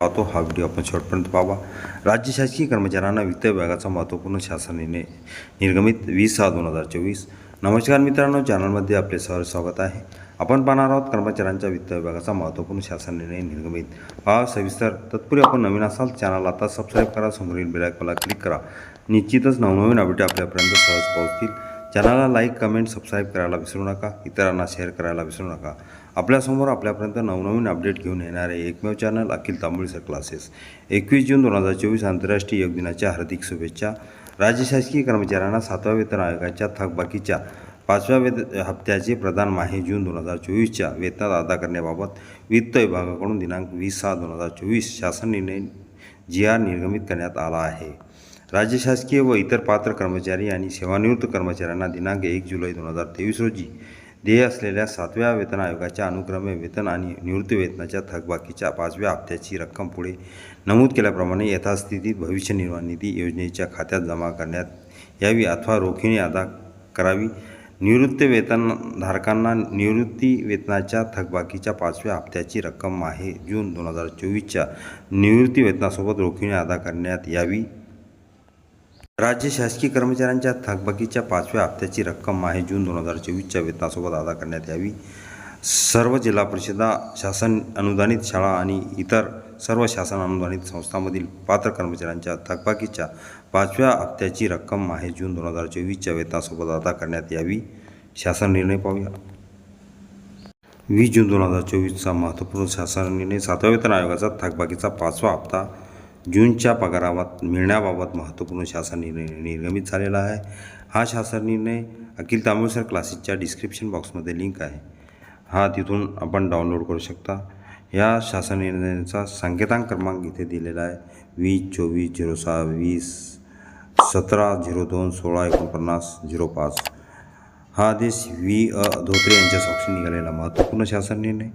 पाहतो हा व्हिडिओ आपण शेवटपर्यंत पाहावा राज्य शासकीय कर्मचाऱ्यांना वित्त विभागाचा महत्त्वपूर्ण शासन निर्णय निर्गमित वीस सहा दोन हजार चोवीस नमस्कार मित्रांनो चॅनलमध्ये आपले सहर स्वागत आहे। आपण पाहणार आहोत कर्मचाऱ्यांच्या वित्त विभागाचा महत्त्वपूर्ण शासन निर्णय निर्गमित। हा सविस्तर तत्पूर्वी आपण नवीन असाल चॅनल आता सबस्क्राईब करा समोरील बेलायकॉनला क्लिक करा। निश्चितच नवनवीन अपडेट आपल्यापर्यंत सहज पोहोचतील। चॅनलला लाईक कमेंट सबस्क्राईब करायला विसरू नका. इतरांना शेअर करायला विसरू नका. आपल्यासमोर आपल्यापर्यंत नवनवीन अपडेट घेऊन येणारे एकमेव चॅनल अखिल तांबोळीसर क्लासेस एकवीस जून दोन हजार चोवीस आंतरराष्ट्रीय योग दिनाच्या हार्दिक शुभेच्छा. राज्य शासकीय कर्मचाऱ्यांना सातव्या वेतन आयोगाच्या थकबाकीच्या पाचव्या वेत हप्त्याचे प्रदान माहे जून दोन हजार चोवीसच्या वेतनात अदा करण्याबाबत वित्त विभागाकडून दिनांक वीस सहा दोन हजार चोवीस शासन निर्णय जी आर निर्गमित करण्यात आला आहे. राज्य शासकीय व इतर पात्र कर्मचारी आणि सेवानिवृत्त कर्मचाऱ्यांना दिनांक एक जुलै दोन हजार तेवीस रोजी देय असलेल्या सातव्या वेतन आयोगाच्या अनुक्रमे वेतन आणि निवृत्ती वेतनाच्या थकबाकीच्या पाचव्या हप्त्याची रक्कम पुढे नमूद केल्याप्रमाणे यथास्थितीत भविष्य निर्वाह निधी योजनेच्या खात्यात जमा करण्यात यावी अथवा रोखीने अदा करावी. निवृत्ती वेतनधारकांना निवृत्ती वेतनाच्या थकबाकीच्या पाचव्या हप्त्याची रक्कम आहे. जून दोन हजार चोवीसच्या निवृत्ती वेतनासोबत रोखीने अदा करण्यात यावी. राज्य शासकीय कर्मचाऱ्यांच्या थकबाकीच्या पाचव्या हप्त्याची रक्कम आहे जून दोन हजार चोवीसच्या वेतनासोबत अदा करण्यात यावी. सर्व जिल्हा परिषदा शासन अनुदानित शाळा आणि इतर सर्व शासन अनुदानित संस्थांमधील पात्र कर्मचाऱ्यांच्या थकबाकीच्या पाचव्या हप्त्याची रक्कम आहे जून दोन हजार चोवीसच्या वेतनासोबत अदा करण्यात यावी. शासन निर्णय पाहूया. वीस जून दोन हजार चोवीसचा महत्त्वपूर्ण शासन निर्णय सातव्या वेतन आयोगाचा थकबाकीचा पाचवा हप्ता जूनच्या पगाराबाबत मिळण्याबाबत महत्त्वपूर्ण शासन निर्णय निर्गमित झालेला आहे. हा शासन निर्णय अखिल तांबूळसर क्लासेसच्या डिस्क्रिप्शन बॉक्समध्ये लिंक आहे. हा तिथून आपण डाउनलोड करू शकता. या शासन निर्णयाचा संकेतांक क्रमांक इथे दिलेला आहे. वीस चोवीस झिरो सहा वीस सतरा झिरो दोन सोळा एकोणपन्नास झिरो पाच. हा आदेश व्ही अ धोत्रे यांच्या साक्षी निघालेला महत्त्वपूर्ण शासन निर्णय.